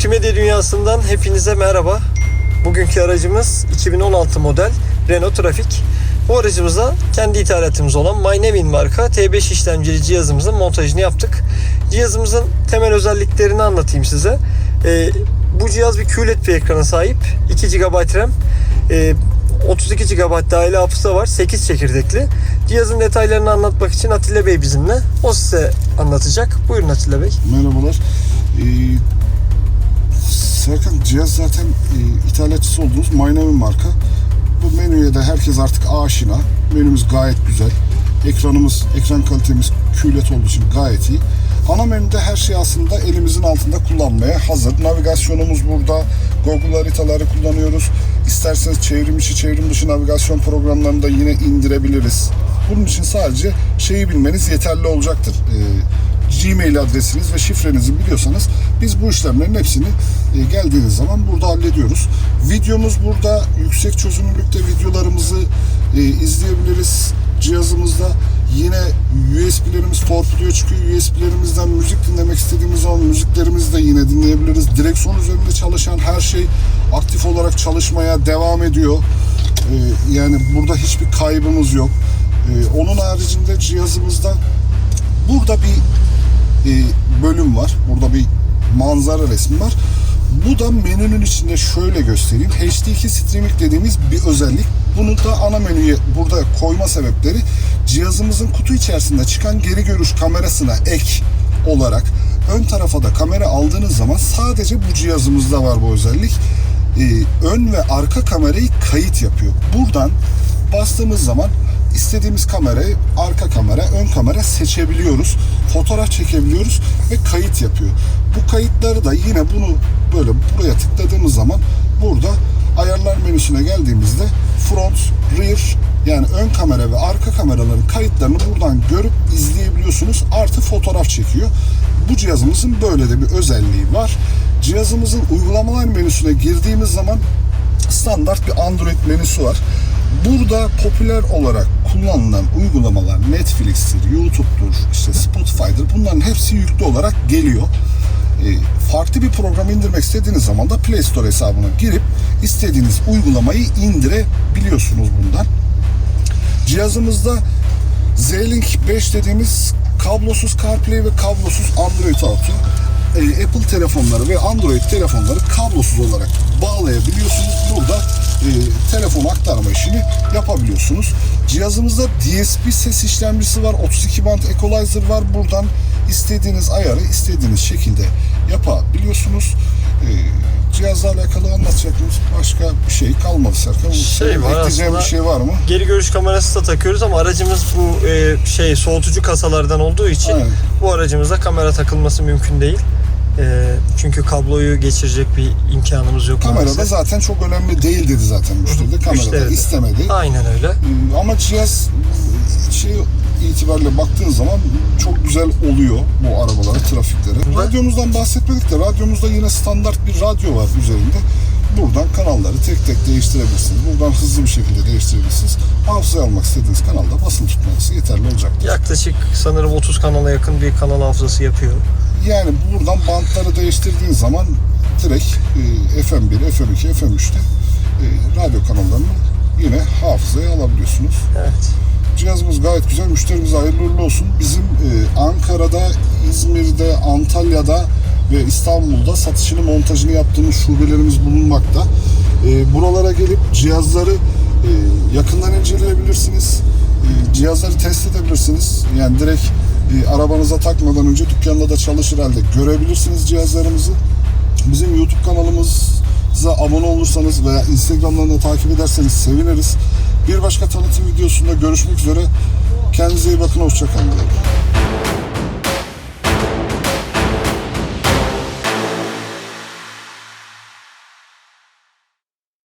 Multimedya dünyasından hepinize merhaba. Bugünkü aracımız 2016 model Renault Traffic. Bu aracımıza kendi ithalatımız olan MyNevin marka T5 işlemcili cihazımızın montajını yaptık. Cihazımızın temel özelliklerini anlatayım size. Ee, bu cihaz bir QLED bir ekrana sahip. 2 GB RAM, e, 32 GB dahili hafıza var. 8 çekirdekli. Cihazın detaylarını anlatmak için Atilla Bey bizimle. O size anlatacak. Buyurun Atilla Bey. Merhabalar. Ee, Serkan cihaz zaten e, ithalatçısı olduğumuz Maynavin marka. Bu menüye de herkes artık aşina. Menümüz gayet güzel. Ekranımız, ekran kalitemiz QLED olduğu için gayet iyi. Ana menüde her şey aslında elimizin altında kullanmaya hazır. Navigasyonumuz burada. Google haritaları kullanıyoruz. İsterseniz çevrim içi, çevrim dışı navigasyon programlarını da yine indirebiliriz. Bunun için sadece şeyi bilmeniz yeterli olacaktır. Ee, Gmail adresiniz ve şifrenizi biliyorsanız biz bu işlemlerin hepsini e, geldiğiniz zaman burada hallediyoruz. Videomuz burada. Yüksek çözünürlükte videolarımızı e, izleyebiliriz cihazımızda. Yine USB'lerimiz torpiliyor çıkıyor. USB'lerimizden müzik dinlemek istediğimiz zaman müziklerimizi de yine dinleyebiliriz. Direksiyon üzerinde çalışan her şey aktif olarak çalışmaya devam ediyor. E, yani burada hiçbir kaybımız yok. E, onun haricinde cihazımızda burada bir e, bölüm var. Burada bir manzara resmi var. Bu da menünün içinde şöyle göstereyim. HD2 Streaming dediğimiz bir özellik. Bunu da ana menüye burada koyma sebepleri cihazımızın kutu içerisinde çıkan geri görüş kamerasına ek olarak ön tarafa da kamera aldığınız zaman sadece bu cihazımızda var bu özellik. E, ön ve arka kamerayı kayıt yapıyor. Buradan bastığımız zaman istediğimiz kamerayı arka kamera, kamera seçebiliyoruz. Fotoğraf çekebiliyoruz ve kayıt yapıyor. Bu kayıtları da yine bunu böyle buraya tıkladığımız zaman burada ayarlar menüsüne geldiğimizde front, rear yani ön kamera ve arka kameraların kayıtlarını buradan görüp izleyebiliyorsunuz. Artı fotoğraf çekiyor. Bu cihazımızın böyle de bir özelliği var. Cihazımızın uygulamalar menüsüne girdiğimiz zaman standart bir Android menüsü var. Burada popüler olarak kullanılan uygulamalar Netflix'tir, YouTube'dur, işte Spotify'dır bunların hepsi yüklü olarak geliyor. E, farklı bir program indirmek istediğiniz zaman da Play Store hesabına girip istediğiniz uygulamayı indirebiliyorsunuz bundan. Cihazımızda Z-Link 5 dediğimiz kablosuz CarPlay ve kablosuz Android Auto e, Apple telefonları ve Android telefonları kablosuz olarak bağlayabiliyorsunuz. Telefon aktarma işini yapabiliyorsunuz. Cihazımızda DSP ses işlemcisi var. 32 band equalizer var. Buradan istediğiniz ayarı istediğiniz şekilde yapabiliyorsunuz. E, cihazla alakalı anlatacaklarımız başka bir şey kalmadı Serkan. Şey var Ekleyeceğim bir şey var mı? Geri görüş kamerası da takıyoruz ama aracımız bu e, şey soğutucu kasalardan olduğu için Aynen. bu aracımıza kamera takılması mümkün değil. E, çünkü kabloyu geçirecek bir imkanımız yok. Kamerada maalesef. zaten çok önemli değil dedi zaten müşteri de. Kamerada Müşteri istemedi. Aynen öyle. Ee, Ama cihaz şey itibariyle baktığın zaman çok güzel oluyor bu arabalara, trafiklere. Radyomuzdan bahsetmedik de radyomuzda yine standart bir radyo var üzerinde. Buradan kanalları tek tek değiştirebilirsiniz. Buradan hızlı bir şekilde değiştirebilirsiniz. Hafızaya almak istediğiniz kanalda basılı tutmanız yeterli olacaktır. Yaklaşık sanırım 30 kanala yakın bir kanal hafızası yapıyor. Yani buradan bantları değiştirdiğin zaman direkt e, FM1, FM2, FM3'te e, radyo kanallarını yine hafızaya alabiliyorsunuz. Evet. Cihazımız gayet güzel. Müşterimize hayırlı uğurlu olsun. Bizim e, Ankara'da, İzmir'de, Antalya'da ve İstanbul'da satışını, montajını yaptığımız şubelerimiz bulunmakta. E, buralara gelip cihazları e, yakından inceleyebilirsiniz. E, cihazları test edebilirsiniz. Yani direkt e, arabanıza takmadan önce dükkanda da çalışır halde görebilirsiniz cihazlarımızı. Bizim YouTube kanalımıza abone olursanız veya Instagram'dan da takip ederseniz seviniriz. Bir başka tanıtım videosunda görüşmek üzere. Kendinize iyi bakın, hoşçakalın.